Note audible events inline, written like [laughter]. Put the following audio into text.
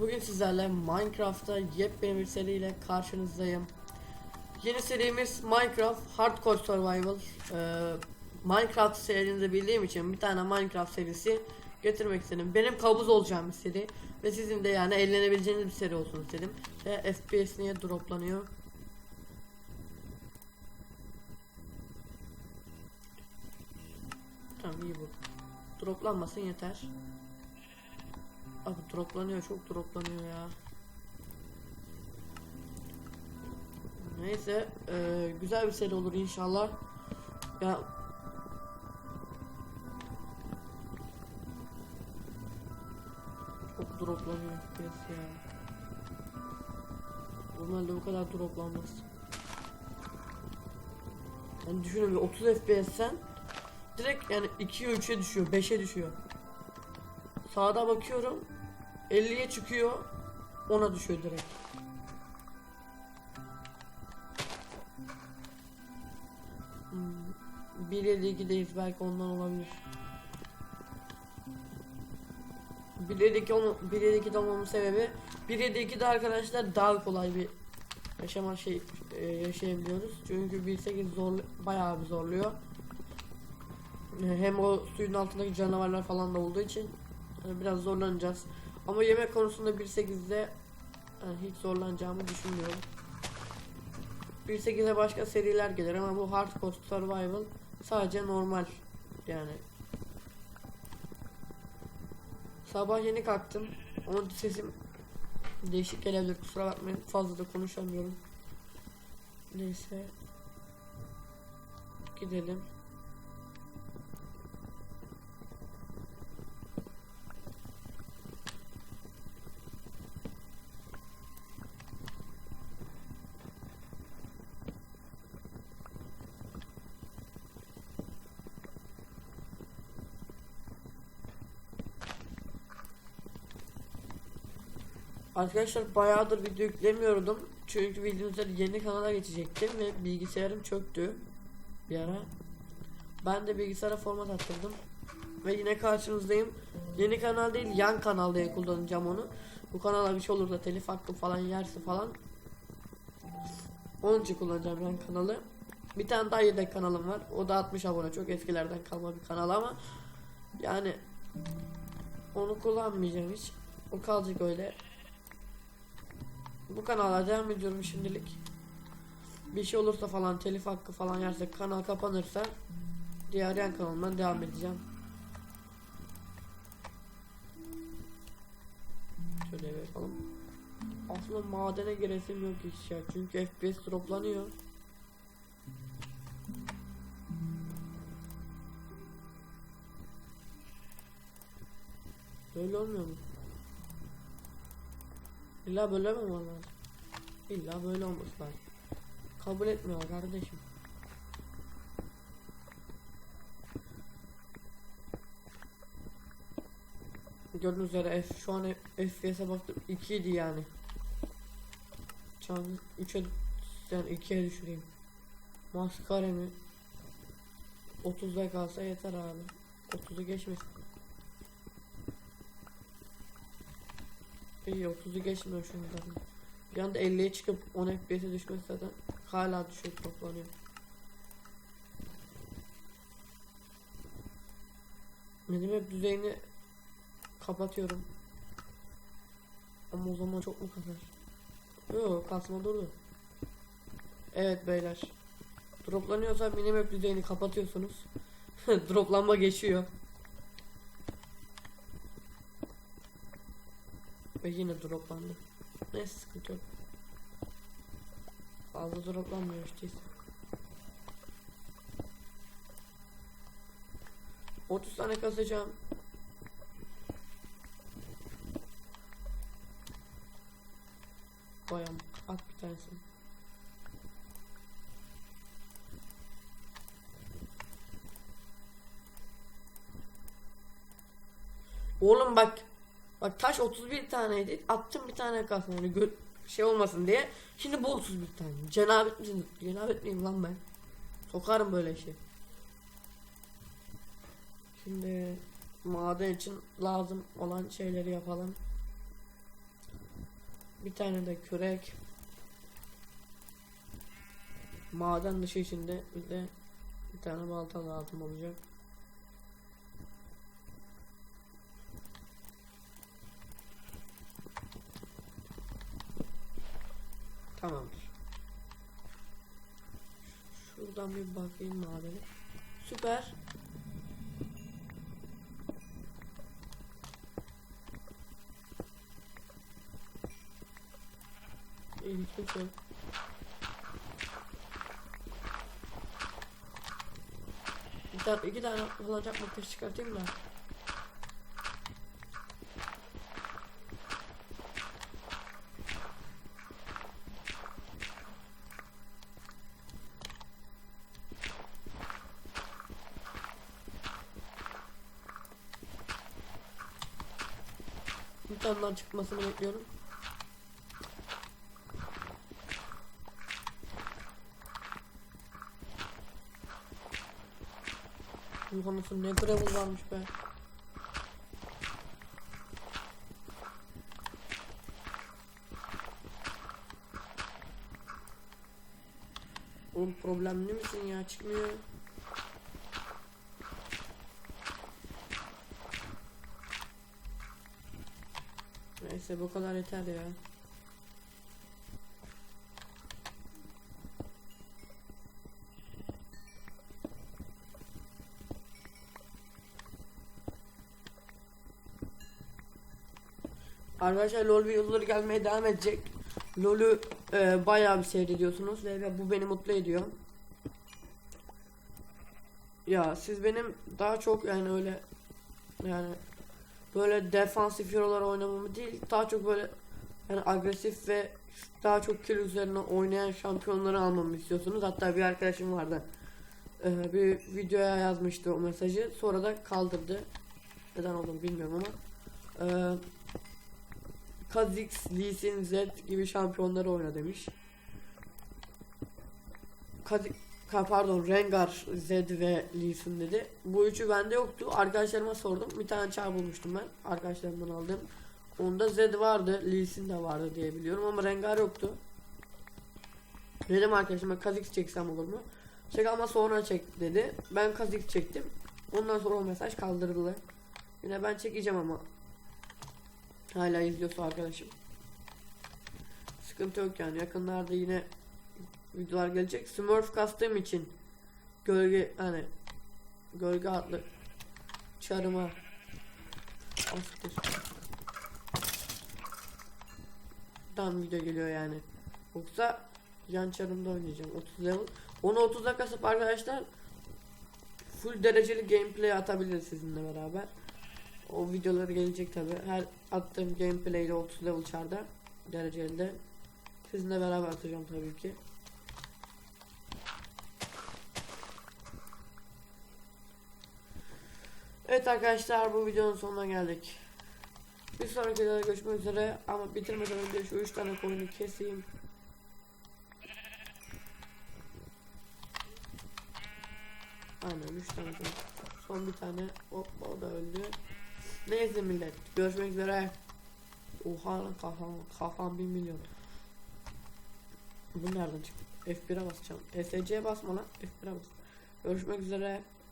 Bugün sizlerle Minecraft'ta yepyeni bir seriyle karşınızdayım. Yeni serimiz Minecraft Hardcore Survival. Ee, Minecraft serisinde bildiğim için bir tane Minecraft serisi getirmek istedim. Benim kabuz olacağım bir seri ve sizin de yani eğlenebileceğiniz bir seri olsun istedim. Ve FPS niye droplanıyor? Tamam iyi bu. Droplanmasın yeter. Abi droplanıyor çok droplanıyor ya. Neyse eee, güzel bir seri olur inşallah. Ya çok droplanıyor FPS ya. Normalde bu kadar droplanmaz. Yani düşünün bir 30 FPS sen direkt yani 2'ye 3'e düşüyor 5'e düşüyor. Sağda bakıyorum 50'ye çıkıyor 10'a düşüyor direkt. Hmm, 1 ile 2'deyiz belki ondan olabilir. 1 ile 2 olma, 1 ile 2'de olmamın sebebi 1 ile 2'de arkadaşlar daha kolay bir yaşama şey e, yaşayabiliyoruz. Çünkü 1.8 zor bayağı bir zorluyor. E, Hem o suyun altındaki canavarlar falan da olduğu için yani biraz zorlanacağız. Ama yemek konusunda 1.8'de yani hiç zorlanacağımı düşünmüyorum. 1.8'e başka seriler gelir ama bu Hardcore Survival sadece normal yani. Sabah yeni kalktım. Onun sesim değişik gelebilir kusura bakmayın fazla da konuşamıyorum. Neyse. Gidelim. Arkadaşlar bayağıdır video yüklemiyordum. Çünkü üzere yeni kanala geçecektim ve bilgisayarım çöktü bir ara. Ben de bilgisayara format attırdım. Ve yine karşınızdayım. Yeni kanal değil yan kanal diye kullanacağım onu. Bu kanala bir şey olur da telif hakkı falan yerse falan. Onun için kullanacağım yan kanalı. Bir tane daha yedek kanalım var. O da 60 abone. Çok eskilerden kalma bir kanal ama yani onu kullanmayacağım hiç. O kalacak öyle. Bu kanala devam ediyorum şimdilik. Bir şey olursa falan telif hakkı falan yerse kanal kapanırsa diğer yan kanalımdan devam edeceğim. Şöyle yapalım. Aslında madene giresim yok hiç ya çünkü FPS droplanıyor. Böyle olmuyor mu? İlla böyle mi lazım? İlla böyle olması lazım. Kabul etmiyor kardeşim. Gördüğünüz üzere F, şu an FPS'e baktım 2 idi yani. An 3'e yani 2'ye düşüreyim. Maskaremi 30'da kalsa yeter abi. 30'u geçmesin. İyi 30'u geçmiyor şu an zaten. Bir anda 50'ye çıkıp 10 FPS'e düşmesi zaten hala düşük toplanıyor. Benim hep düzeyini kapatıyorum. Ama o zaman çok mu kasar? Yok kasma durdu. Evet beyler. Droplanıyorsa minimap düzeyini kapatıyorsunuz. [laughs] Droplanma geçiyor. Ve yine droplandı. Neyse sıkıntı yok. Fazla droplanmıyor işte. 30 tane kasacağım. Koyam. At bir tanesini. Oğlum bak Bak taş 31 taneydi. Attım bir tane kalsın yani gö- şey olmasın diye. Şimdi bu 31 tane. Cenabet misin? Cenabet miyim lan ben? Sokarım böyle şey. Şimdi maden için lazım olan şeyleri yapalım. Bir tane de kürek. Maden dışı içinde bir de bir tane balta lazım olacak. Tamamdır. Şuradan bir bakayım madene. Süper. İlginç şey. Bir tane, iki tane olacak makyaj çıkartayım da. Tane daha çıkmasını bekliyorum. Bu konusu ne gravel varmış be. Oğlum problemli misin ya çıkmıyor. Neyse bu kadar yeter ya. Arkadaşlar LoL videoları gelmeye devam edecek. LoL'ü e, bayağı bir seyrediyorsunuz ve bu beni mutlu ediyor. Ya siz benim daha çok yani öyle yani böyle defansif hero'lar oynamamı değil daha çok böyle yani agresif ve daha çok kill üzerine oynayan şampiyonları almamı istiyorsunuz. Hatta bir arkadaşım vardı. e, bir videoya yazmıştı o mesajı. Sonra da kaldırdı. Neden olduğunu bilmiyorum ama. E, Kha'Zix, Lee Sin, Zed gibi şampiyonları oyna demiş. Kha'Zix, pardon Rengar, Zed ve Lee Sin dedi. Bu üçü bende yoktu. Arkadaşlarıma sordum. Bir tane çağ bulmuştum ben. Arkadaşlarımdan aldım. Onda Zed vardı, Lee Sin de vardı diye biliyorum ama Rengar yoktu. Dedim arkadaşıma Kha'Zix çeksem olur mu? Çek ama sonra çek dedi. Ben Kha'Zix çektim. Ondan sonra o mesaj kaldırıldı. Yine ben çekeceğim ama Hala izliyorsa arkadaşım. Sıkıntı yok yani. Yakınlarda yine videolar gelecek. Smurf kastığım için gölge hani gölge adlı çarıma astır. Tam video geliyor yani. Yoksa yan çarımda oynayacağım 30 level. Onu 30'a kasıp arkadaşlar full dereceli gameplay atabiliriz sizinle beraber. O videoları gelecek tabi. Her attığım gameplay ile 30 level çarda dereceli de sizinle beraber atacağım tabii ki. Evet arkadaşlar bu videonun sonuna geldik. Bir sonraki videoda görüşmek üzere ama bitirmeden önce şu 3 tane koyunu keseyim. Aynen 3 tane koyun. Son bir tane hop o da öldü. Neyse millet görüşmek üzere. Oha kafam kafam 1 milyon. Bu nereden çıktı? F1'e basacağım. SC'ye basma lan. F1'e bas. Görüşmek üzere.